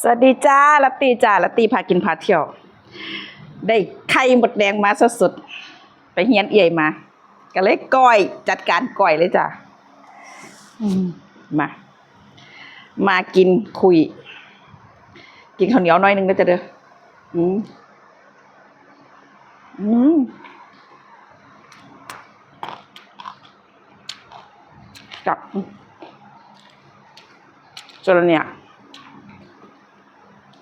สวัสดีจ้าลัตตีจ้าลัตตีพากินพาเที่ยว ได้ไข่หมดแดงมาสดๆไปเฮียนเอี่ยมาก็เลยก้อยจัดการก้อยเลยจ้ะอืมมา มากินคุย กินข้าวเหนียวน้อยหนึงก็จะเด้ออืมอืมจับจนเนี่ย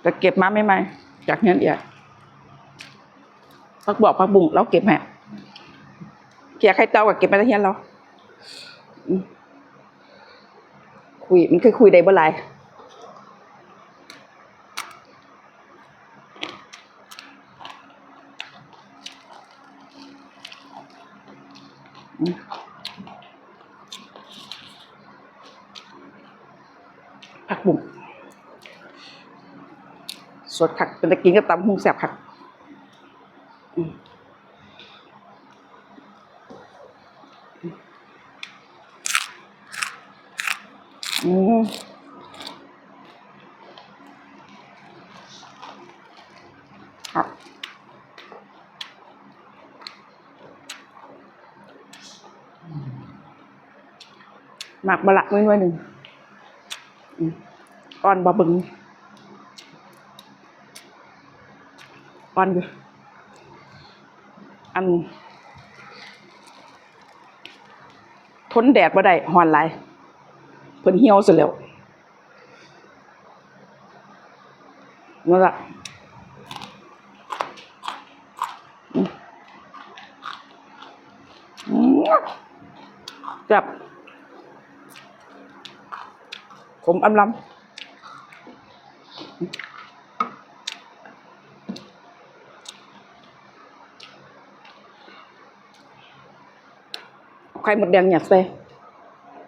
จะเก็บมาไม่ไหมจากเงินเอียพักบอกพักบุ้งเราเก็บแหะเกียร์ไข่เต้ากับเก็บมาตะเฮียนเราคุยมันคือคุยได้บ่หลายอืมผักบุ้ง สดคักเป็นตะกินก็ตำหุงแสบคักอืมอืมครับหมักบะละไว้หน่อยหนึ่งอ่อนบะบึง อนอยู่ อัน ทนแดดบ่ได้หอนไหลเพิ่นเหี่ยวซะแล้วนั่นละจับผมอำลำ ไข่หมดแดงหยัดใส่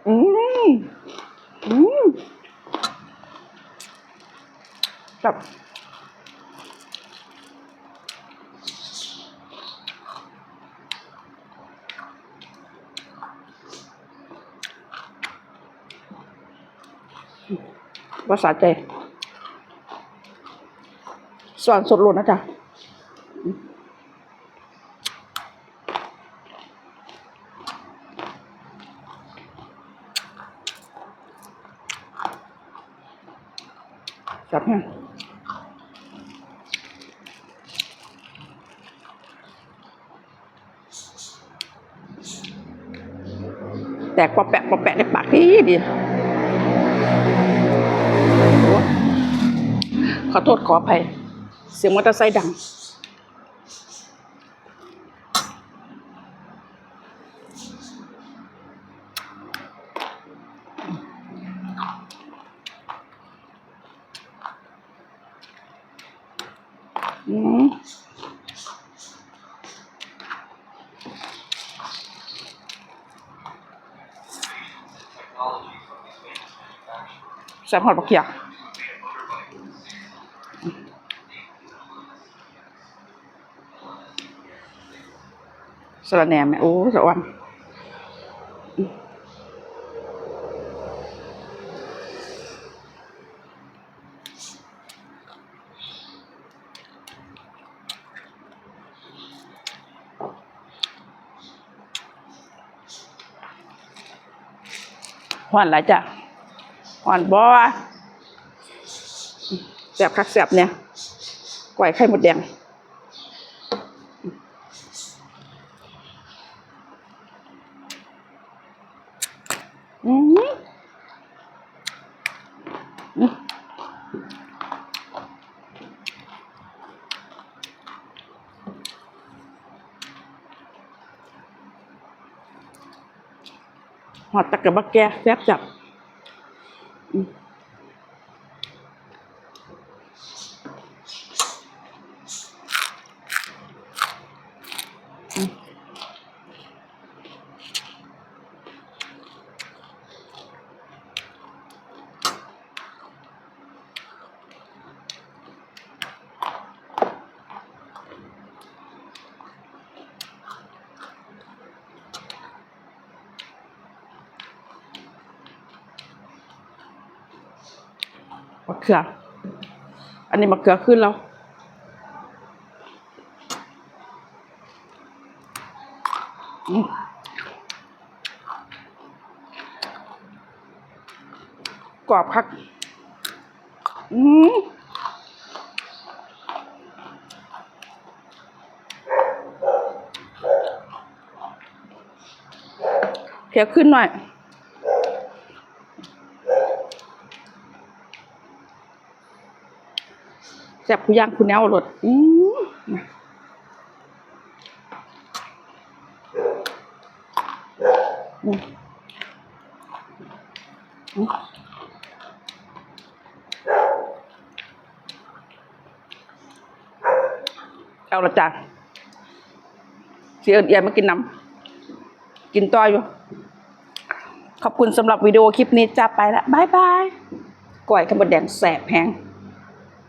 อืมอืมแบบวาสาใจสอนสดโลดนะจ๊ะ จับเนี่ยแตกปอแปะปอแปะในปากดีดีขอโทษขออภัย เสียงมอเตอร์ไซค์ดัง แซ่บหอดปักเขียสระแหนมโอ้สะอ่อน หวานหลายจ้ะหวานบ่แสบคักแสบเนี่ยก๋วยไข่หมดแดงอืม หอดตะกับบักแกแซ่บจับ บักเขือ อันนี้มะเขือขึ้นแล้ว กรอบคักอืมเขียวขึ้นหน่อย แซ่บผู้ย่างผู้แนวรสอืมอืมอืมเอาละจ้ะเสียเอียมากินน้ำกินต่ออยู่ ขอบคุณสำหรับวิดีโอคลิปนี้จ้าไปละบายบายก่อยขบดแดงแสบแพง